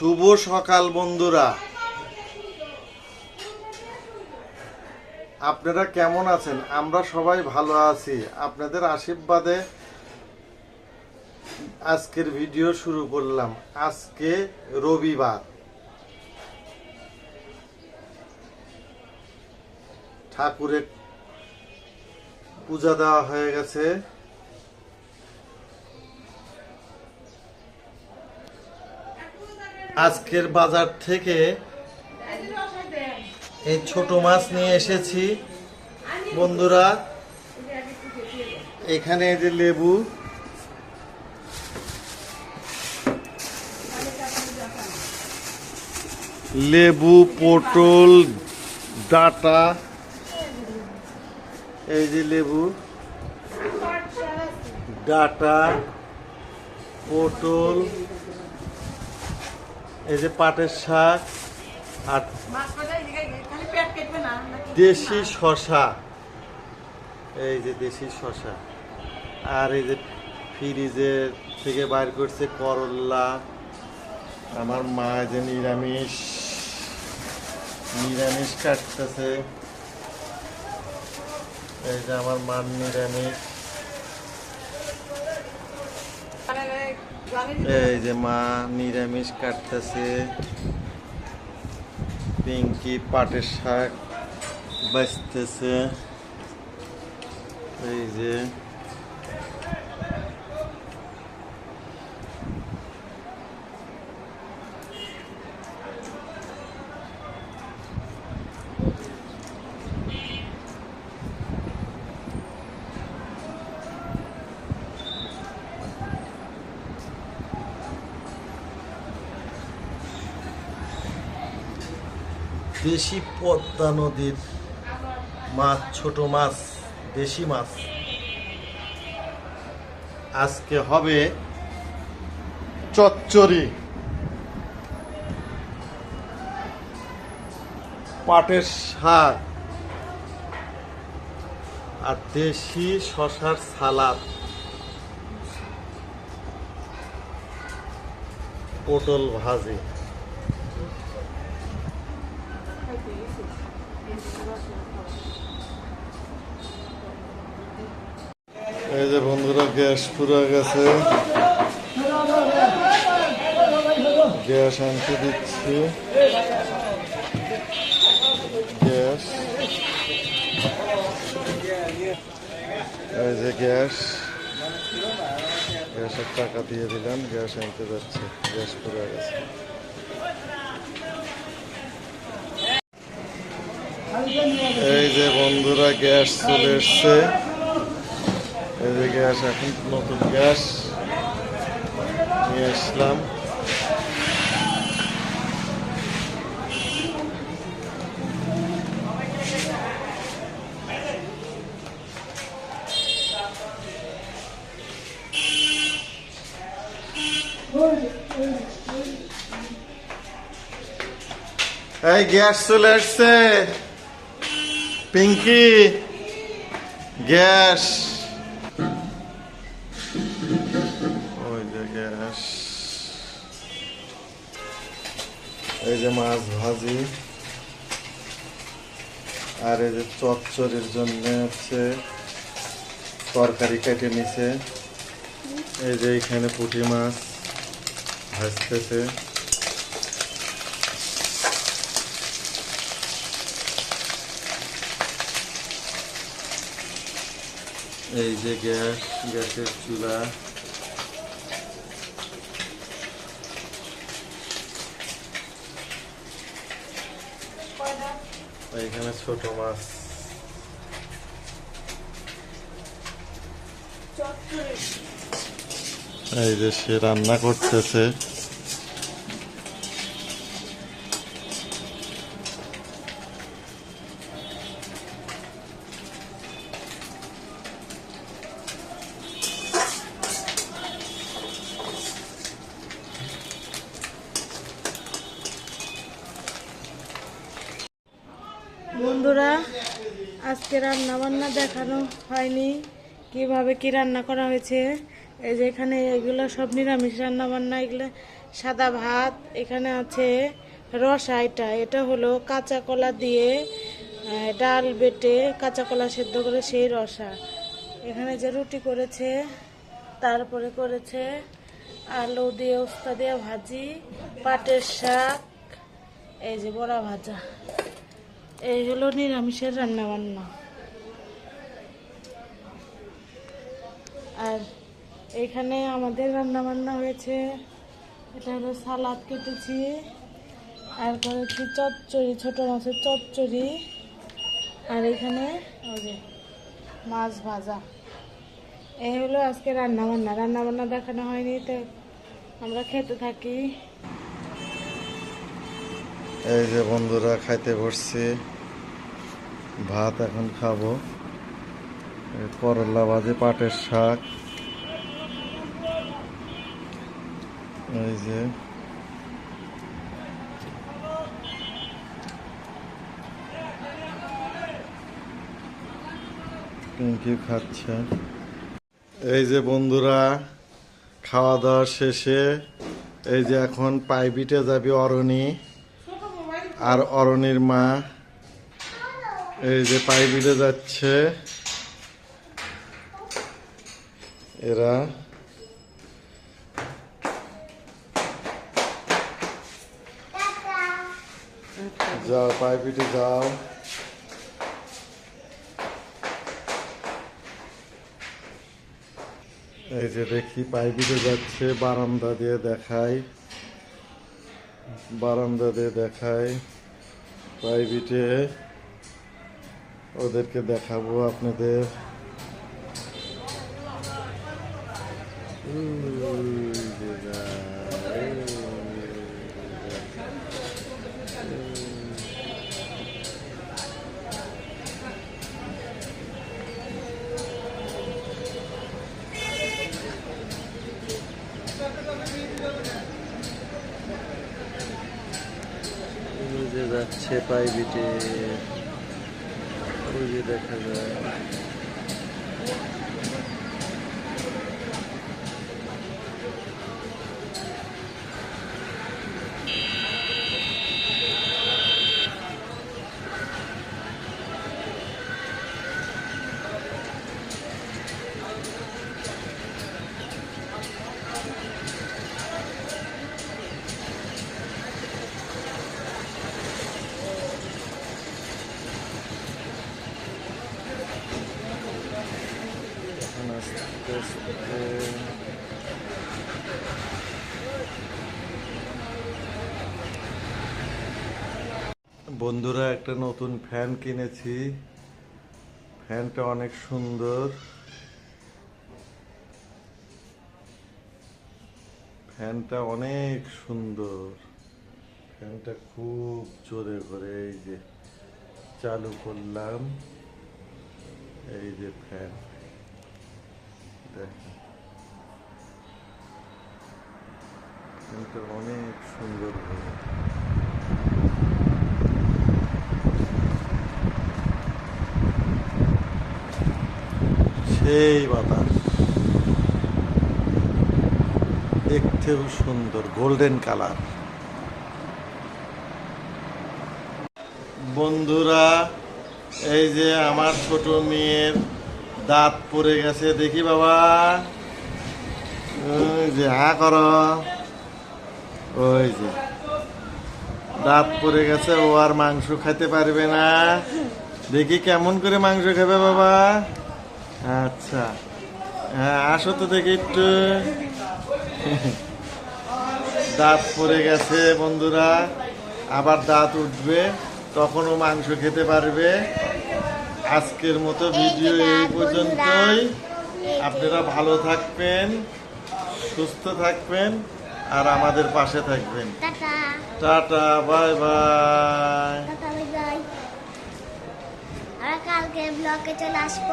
শুভ সকাল, বন্ধুরা। আপনারা কেমন আছেন? আমরা সবাই ভালো আছি। আপনাদের আশীর্বাদে আজকের ভিডিও শুরু করলাম। আজকে রবিবার। ঠাকুরের পূজা দেওয়া হয়ে গেছে। আজকের বাজার থেকে এই ছোট মাছ নিয়ে এসেছি। বন্ধুরা, এখানে যে লেবু। লেবু, পটল, ডাটা, এই যে লেবু, ডাটা, পটল এই যে পাটের শাক আর দেশি শশা এই যে দেশি শশা আর এই যে ফ্রিজের থেকে বাইর করছে করল্লা আমার মা যে নিরামিষ নিরামিষ কাটতেছে। এই যে আমার মার নিরামিষ। এই যে মা নিরামিষ কাটতেছে। পিঙ্কি পাটের শাক বাঁচতেছে। এই যে দেশি পদ্মা নদীর মাছ, ছোট মাছ, দেশি মাছ। আজকে হবে চচ্চড়ি। পাটের শাক আর দেশি শশার সালাদ। পটল ভাজি। এই যে বন্ধুরা, গ্যাস পুরো গেছে। গ্যাস আনতে দিচ্ছি। গ্যাস। এই যে গ্যাস। গ্যাসের টাকা দিয়ে দিলাম, গ্যাস আনতে যাচ্ছে। গ্যাস পুরো গেছে। এই যে বন্ধুরা গ্যাস চলে এসছে এই যে গ্যাস এখন নতুন গ্যাস নিয়ে আসলাম এই গ্যাস চলে আসছে পিঙ্কি গ্যাস ওই যে গ্যাস এই যে মাছ ভাজি। আর এই যে চচ্চড়ির জন্য হচ্ছে তরকারি কেটে নিছে। এই যে এখানে পুঁটি মাছ ভাজতেছে। এই যে গ্যাস গ্যাসের চুলা। এখানে ছোট মাছ। এই যে সে রান্না করতেছে। বন্ধুরা, আজকে রান্না বান্না দেখানো হয়নি। কীভাবে কি রান্না করা হয়েছে? এই যে এখানে এগুলো সব নিরামিষ রান্না বান্না এগুলো সাদা ভাত, এখানে আছে রসা এটা এটা হলো কাঁচা কলা দিয়ে ডাল বেটে কাঁচা কলা সেদ্ধ করে সেই রসা। এখানে যে রুটি করেছে, তারপরে করেছে আলু দিয়ে উস্তা দিয়ে ভাজি, পাটের শাক, এই যে বড়া ভাজা। এই হলো নিরামিষের রান্না বান্না আর এখানে আমাদের রান্না বান্না হয়েছে, এটা হলো সালাদ কেটেছি, আর করেছি চচ্চড়ি, ছোটো মাছের চচ্চড়ি, আর এখানে ওই মাছ ভাজা। এই হলো আজকে রান্না বান্না রান্না দেখানো হয়নি, তো আমরা খেতে থাকি। এই যে বন্ধুরা খাইতে বসছি। ভাত এখন খাব। করলা ভাজি, পাটের শাক। এই যে পিঙ্কি খাচ্ছে। এই যে বন্ধুরা, খাওয়া দাওয়া শেষে এই যে এখন পাইপিটে যাবে অরণি। আর অরণির মা এই যে পাইপিটে যাচ্ছে। এরা যাও পাই পাইপিটে যাও। এই যে দেখি পাইপিটে যাচ্ছে, বারান্দা দিয়ে দেখাই। বারান্দা দিয়ে দেখাই। প্রাইভেটে ওদেরকে দেখাবো আপনাদের। যাচ্ছে প্রাইভেটে ওই যে দেখা যায়। আস্তে আস্তে বন্ধুরা, একটা নতুন ফ্যান কিনেছি। ফ্যানটা অনেক সুন্দর। ফ্যানটা অনেক সুন্দর। ফ্যানটা খুব জোরে করে এই যে চালু করলাম। এই যে ফ্যান। অনেক সুন্দর সেই বাতাস। দেখতেও সুন্দর গোল্ডেন কালার বন্ধুরা এই যে আমার ছোট মেয়ের দাঁত পড়ে গেছে, দেখি বাবা। যে, হা কর। ওই যে, দাঁত পড়ে গেছে, ও আর মাংস খেতে পারবে না। দেখি কেমন করে মাংস খাবে বাবা। আচ্ছা হ্যাঁ আসো তো দেখি একটু। দাঁত পড়ে গেছে বন্ধুরা, আবার দাঁত উঠবে তখনও মাংস খেতে পারবে। আজকের মতো ভিডিও এই পর্যন্তই। আপনারা ভালো থাকবেন সুস্থ থাকবেন আর আমাদের পাশে থাকবেন। টাটা। Bye bye. কালকে ব্লকে চলে আসব।